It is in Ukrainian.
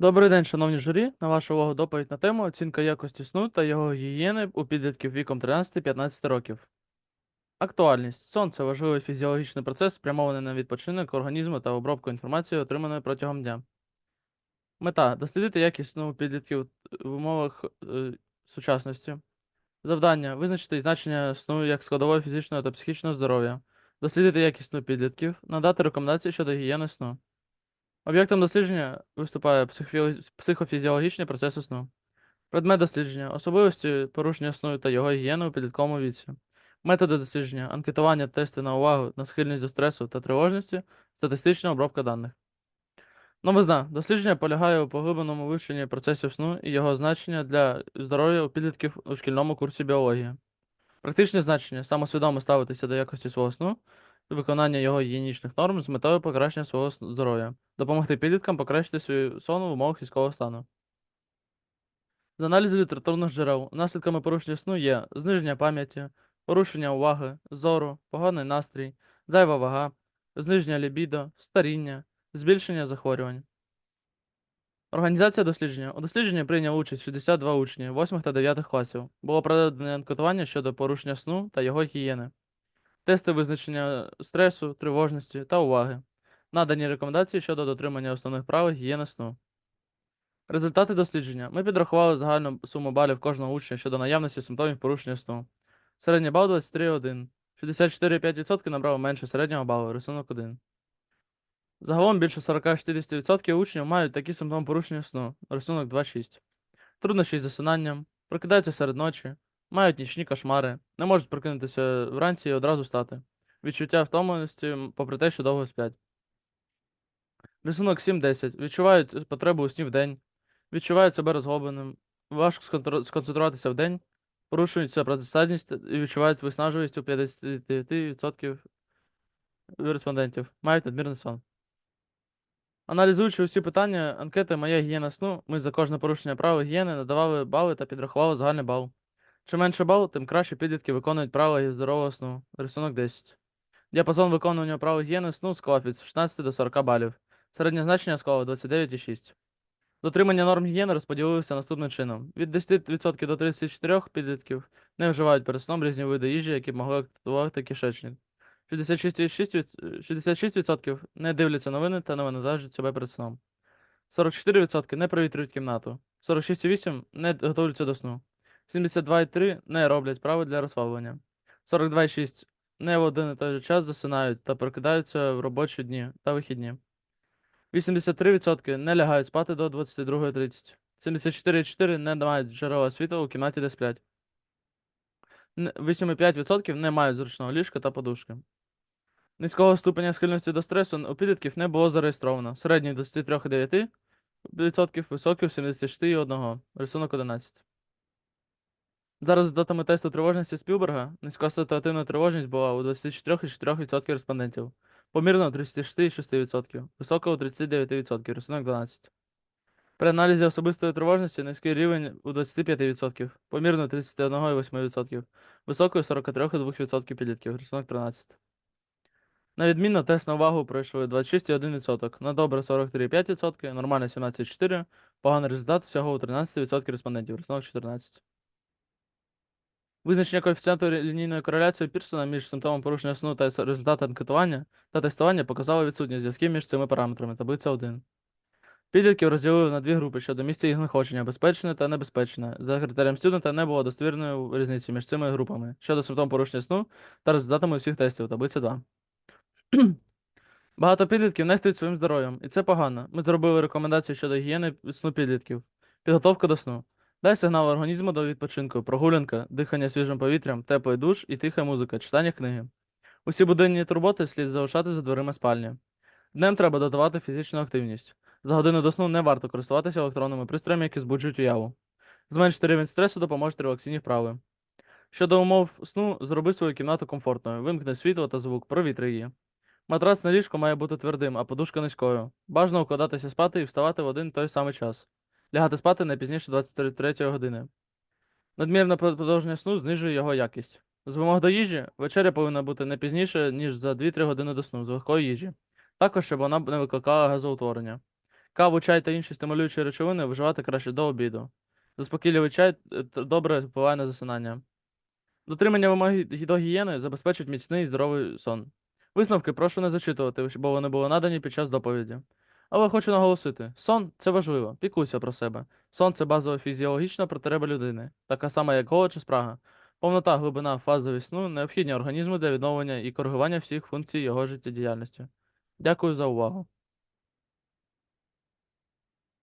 Добрий день, шановні журі. На вашу увагу доповідь на тему оцінка якості сну та його гігієни у підлітків віком 13-15 років. Актуальність. Сон це важливий фізіологічний процес, спрямований на відпочинок організму та обробку інформації, отриманої протягом дня. Мета дослідити якість сну у підлітків в умовах е, сучасності. Завдання визначити значення сну як складової фізичного та психічного здоров'я, дослідити якість сну підлітків, надати рекомендації щодо гігієни сну. Об'єктом дослідження виступає психофі- психофізіологічні процеси сну. Предмет дослідження особливості порушення сну та його гігієни у підлітковому віці. Методи дослідження анкетування, тести на увагу, на схильність до стресу та тривожності, статистична обробка даних. Новизна. Дослідження полягає у поглибленому вивченні процесів сну і його значення для здоров'я у підлітків у шкільному курсі біології. Практичне значення самосвідомо ставитися до якості свого сну, виконання його гігієнічних норм з метою покращення свого здоров'я, допомогти підліткам покращити свій сон в умовах військового стану. З аналізу літературних джерел наслідками порушення сну є зниження пам'яті, порушення уваги, зору, поганий настрій, зайва вага, зниження лібідо, старіння, збільшення захворювань. Організація дослідження. У дослідженні прийняли участь 62 учні 8 та 9 класів. Було проведено анкетування щодо порушення сну та його гігієни, тести визначення стресу, тривожності та уваги, надані рекомендації щодо дотримання основних правил гігієни сну. Результати дослідження. Ми підрахували загальну суму балів кожного учня щодо наявності симптомів порушення сну. Середній бал 23,1. 64,5% набрало менше середнього балу, рисунок 1. Загалом більше 40-60% учнів мають такі симптоми порушення сну, рисунок 2,6. Труднощі з засинанням, прокидаються серед ночі, мають нічні кошмари, не можуть прокинутися вранці і одразу встати. Відчуття втомленості, попри те, що довго сплять. Рисунок 7-10. Відчувають потребу у сні в день, відчувають себе розгубленим, важко сконцентруватися в день, порушується працездатність і відчувають виснажливість у 59% респондентів, мають надмірний сон. Аналізуючи усі питання анкети Моя гігієна сну, ми за кожне порушення правил гігієни надавали бали та підрахували загальний бал. Чим менше бал, тим краще підлітки виконують правила здорового сну. Рисунок 10. Діапазон виконування правил гігієни сну склав від 16 до 40 балів. Середнє значення склало 29,6. Дотримання норм гігієни розподілилися наступним чином: від 10% до 34% підлітків не вживають перед сном різні види їжі, які б могли активувати кишечник. 66%, 66% не дивляться новини та не винажують себе перед сном. 44% не провітрюють кімнату. 46,8% не готуються до сну. 72,3% не роблять справи для розслаблення. 42,6% не в один і той же час засинають та прокидаються в робочі дні та вихідні. 83% не лягають спати до 22.30. 74,4% не мають джерела світла у кімнаті, де сплять. 8,5% не мають зручного ліжка та подушки. Низького ступеня схильності до стресу у підлітків не було зареєстровано. Середній 23,9%, високий 76,1%. Рисунок 11. За результатами тесту тривожності Спілберга, низька ситуативна тривожність була у 24,4% респондентів, помірна у 36,6%, висока у 39%, рисунок 12. При аналізі особистої тривожності низький рівень у 25%, помірно 31,8%, високою 43,2% підлітків, рисунок 13. На відмінно тест на увагу пройшли 26,1%, на добре 43,5%, нормально 17,4%, поганий результат всього у 13% респондентів, рисунок 14. Визначення коефіцієнту лінійної кореляції Пірсона між симптомом порушення сну та результатом анкетування та тестування показало відсутність зв'язків між цими параметрами. Таблиця 1. Підлітків розділили на дві групи щодо місця їх знаходження безпечне та небезпечне. За критерієм студента не було достовірної різниці між цими групами щодо симптом порушення сну та результатами усіх тестів. Таблиця 2. Багато підлітків нехтують своїм здоров'ям, і це погано. Ми зробили рекомендації щодо гігієни сну підлітків. Підготовка до сну. Дай сигнал організму до відпочинку, прогулянка, дихання свіжим повітрям, теплий душ і тиха музика, читання книги. Усі буденні турботи слід залишати за дверима спальні. Днем треба додавати фізичну активність. За годину до сну не варто користуватися електронними пристроями, які збуджують уяву. Зменшити рівень стресу допоможуть релаксійні вправи. Щодо умов сну, зроби свою кімнату комфортною, вимкни світло та звук, провітри її. Матрас на ліжку має бути твердим, а подушка низькою. Бажано укладатися спати і вставати в один той самий час. Лягати спати не пізніше 23 години. Надмірне продовження сну знижує його якість. З вимог до їжі вечеря повинна бути не пізніше, ніж за 2-3 години до сну з легкої їжі. Також, щоб вона не викликала газоутворення. Каву, чай та інші стимулюючі речовини вживати краще до обіду. Заспокійливий чай е, добре впливає на засинання. Дотримання вимог до гігієни забезпечить міцний і здоровий сон. Висновки прошу не зачитувати, бо вони були надані під час доповіді. Але хочу наголосити: сон це важливо, піклуйся про себе. Сон це базова фізіологічна потреба людини, така сама, як голод чи спрага. Повнота, глибина, фазові сну необхідні організму для відновлення і коригування всіх функцій його життєдіяльності. Дякую за увагу.